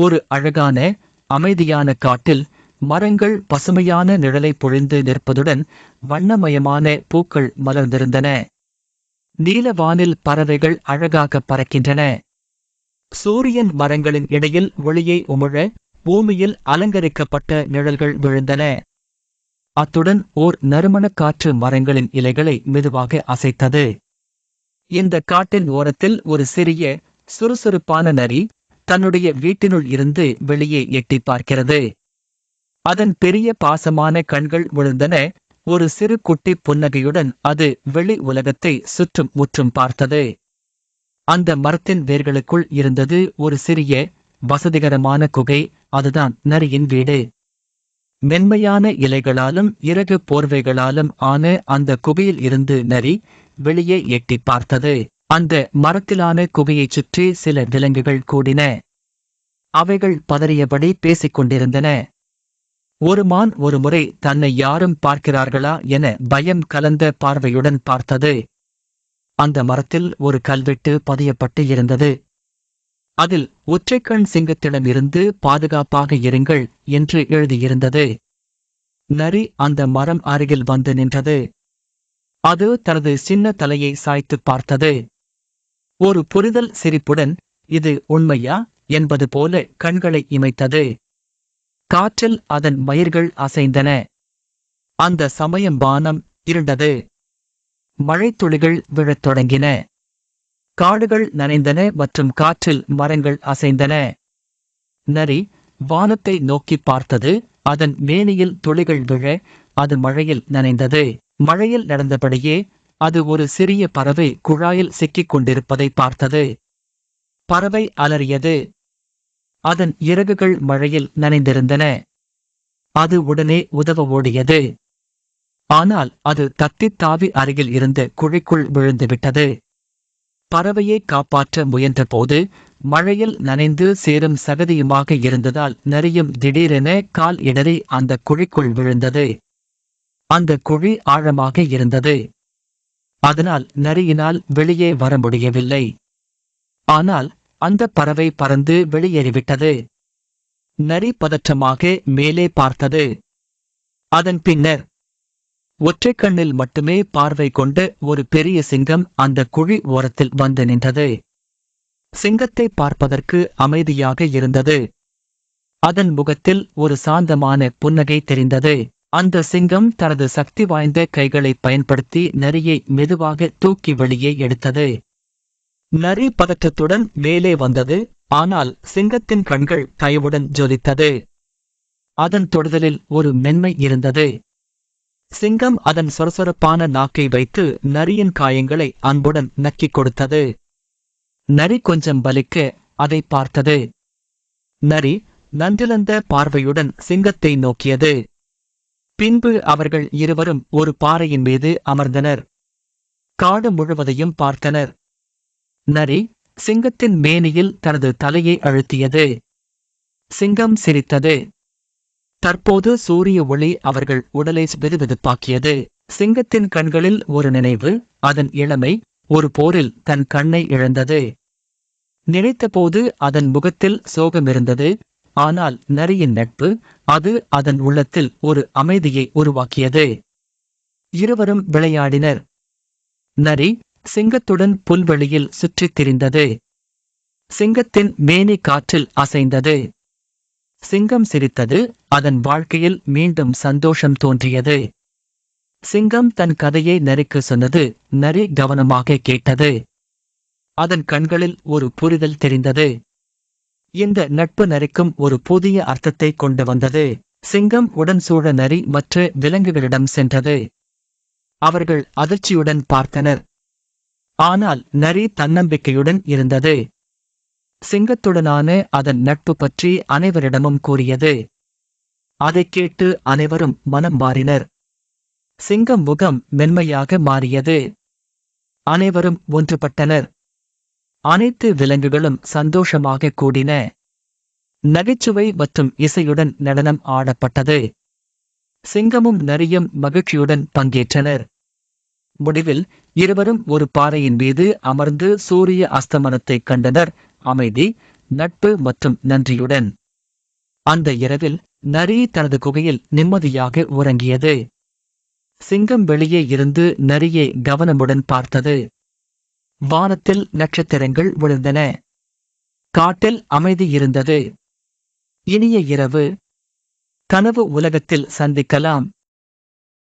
ஒரு அழகான அமைதியான காட்டில் மரங்கள் பசுமையான நிழலை பொழிந்து நிற்பதுடன் வண்ணமயமான பூக்கள் மலர்ந்திருந்தன. நீல வானில் பறவைகள் அழகாக பறக்கின்றன. சூரியன் மரங்களின் இடையில் ஒளியை உமிழ பூமியில் அலங்கரிக்கப்பட்ட நிழல்கள் விழுந்தன. அத்துடன் ஓர் நறுமணக் காற்று மரங்களின் இலைகளை மெதுவாக அசைத்தது. இந்த காட்டின் ஓரத்தில் ஒரு சிறிய சுறுசுறுப்பான நரி தன்னுடைய வீட்டினுள் இருந்து வெளியே எட்டிப் பார்க்கிறது. அதன் பெரிய பாசமான கண்கள் விழுந்தன. ஒரு சிறு குட்டி புன்னகையுடன் அது வெளி உலகத்தை சுற்றும் முற்றும் பார்த்தது. அந்த மரத்தின் வேர்களுக்குள் இருந்தது ஒரு சிறிய வசதிகரமான குகை. அதுதான் நரியின் வீடு. மென்மையான இலைகளாலும் இறகு போர்வைகளாலும் ஆன அந்த குகையில் இருந்து நரி வெளியே எட்டிப் பார்த்தது. அந்த மரத்திலான குகையைச் சுற்றி சில விலங்குகள் கூடின. அவைகள் பதறியபடி பேசிக் கொண்டிருந்தன ஒரு மான் ஒருமுறை தன்னை யாரும் பார்க்கிறார்களா என பயம் கலந்த பார்வையுடன் பார்த்தது. அந்த மரத்தில் ஒரு கல்வெட்டு பதியப்பட்டு இருந்தது. அதில் ஒற்றைக்கண் சிங்கத்திடமிருந்து பாதுகாப்பாக இருங்கள் என்று எழுதியிருந்தது. நரி அந்த மரம் அருகில் வந்து நின்றது. அது தனது சின்ன தலையை சாய்த்து பார்த்தது. ஒரு புரிதல் சிரிப்புடன் இது உண்மையா என்பது போல கண்களை இமைத்தது. காற்றில் அதன் மயிர்கள் அசைந்தன. அந்த சமயம் வானம் இருண்டது. மழைத்துளிகள் விழத் தொடங்கின. காடுகள் நனைந்தன மற்றும் காற்றில் மரங்கள் அசைந்தன. நரி வானத்தை நோக்கி பார்த்தது. அதன் மேனியில் துளிகள் விழ அது மழையில் நனைந்தது. மழையில் நடந்தபடியே அது ஒரு சிறிய பறவை குழாயில் சிக்கிக் கொண்டிருப்பதை பார்த்தது. பறவை அலறியது. அதன் இறகுகள் மழையில் நனைந்திருந்தன. அது உடனே உதவ ஓடியது. ஆனால் அது தத்தித் தாவி அருகில் இருந்த குழிக்குள் விழுந்துவிட்டது. பறவையை காப்பாற்ற முயன்றபோது மழையில் நனைந்து சேரும் சகதியுமாக இருந்ததால் நரியும் திடீரென கால் இடறி அந்த குழிக்குள் விழுந்தது. அந்த குழி ஆழமாக இருந்தது. அதனால் நரியினால் வெளியே வர முடியவில்லை. ஆனால் அந்த பறவை பறந்து வெளியேறிவிட்டது. நரி பதற்றமாக மேலே பார்த்தது. அதன் பின்னர் ஒற்றைக் கண்ணில் மட்டுமே பார்வை கொண்ட ஒரு பெரிய சிங்கம் அந்த குழி ஓரத்தில் வந்து நின்றது. சிங்கத்தை பார்ப்பதற்கு அமைதியாக இருந்தது. அதன் முகத்தில் ஒரு சாந்தமான புன்னகை தெரிந்தது. அந்த சிங்கம் தனது சக்தி வாய்ந்த கைகளை பயன்படுத்தி நரியை மெதுவாக தூக்கி வெளியே எடுத்தது. நரி பதற்றத்துடன் மேலே வந்தது ஆனால் சிங்கத்தின் கண்கள் கைவுடன் ஜொலித்தது. அதன் தொடுதலில் ஒரு மென்மை இருந்தது. சிங்கம் அதன் சொரசொரப்பான நாக்கை வைத்து நரியின் காயங்களை அன்புடன் நக்கிக் கொடுத்தது. நரி கொஞ்சம் பலிக்க அதை பார்த்தது. நரி நன்றிழந்த பார்வையுடன் சிங்கத்தை நோக்கியது. பின்பு அவர்கள் இருவரும் ஒரு பாறையின் மீது அமர்ந்தனர். காடு முழுவதையும் பார்த்தனர். நரி சிங்கத்தின் மேனியில் தனது தலையை அழுத்தியது. சிங்கம் சிரித்தது. தற்போது சூரிய ஒளி அவர்கள் உடலை வெதுவெதுப்பாக்கியது. சிங்கத்தின் கண்களில் ஒரு நினைவு அதன் இளமை ஒரு போரில் தன் கண்ணை இழந்தது. நினைத்தபோது அதன் முகத்தில் சோகமிருந்தது. ஆனால் நரியின் நட்பு அது அதன் உள்ளத்தில் ஒரு அமைதியை உருவாக்கியது. இருவரும் விளையாடினர். நரி சிங்கத்துடன் புல்வெளியில் சுற்றித் திரிந்தது. சிங்கத்தின் மேனி காற்றில் அசைந்தது. சிங்கம் சிரித்தது அதன் வாழ்க்கையில் மீண்டும் சந்தோஷம் தோன்றியது. சிங்கம் தன் கதையை நரிக்கு சொன்னது நரி கவனமாக கேட்டது. அதன் கண்களில் ஒரு புரிதல் தெரிந்தது. இந்த நட்பு நரிக்கும் ஒரு புதிய அர்த்தத்தை கொண்டு வந்தது. சிங்கம் உடன் சூழ நரி மற்ற விலங்குகளிடம் சென்றது. அவர்கள் அதிர்ச்சியுடன் பார்த்தனர். ஆனால் நரி தன்னம்பிக்கையுடன் இருந்தது. சிங்கத்துடனான அதன் நட்பு பற்றி அனைவரிடமும் கூறியது. அதைக் கேட்டு அனைவரும் மனம் மாறினர். சிங்கம் முகம் மென்மையாக மாறியது. அனைவரும் ஒன்றுபட்டனர். அனைத்து விலங்குகளும் சந்தோஷமாக கூடின நகைச்சுவை மற்றும் இசையுடன் நடனம் ஆடப்பட்டது. சிங்கமும் நரியும் மகிழ்ச்சியுடன் பங்கேற்றனர். முடிவில் இருவரும் ஒரு பாறையின் மீது அமர்ந்து சூரிய அஸ்தமனத்தைக் கண்டனர். அமைதி நட்பு மற்றும் நன்றியுடன். அந்த இரவில் நரி தனது குகையில் நிம்மதியாக உறங்கியது. சிங்கம் வெளியே இருந்து நரியை கவனமுடன் பார்த்தது. வானத்தில் நட்சத்திரங்கள் விழுந்தன. காட்டில் அமைதி இருந்தது. இனிய இரவு. கனவு உலகத்தில் சந்திக்கலாம்.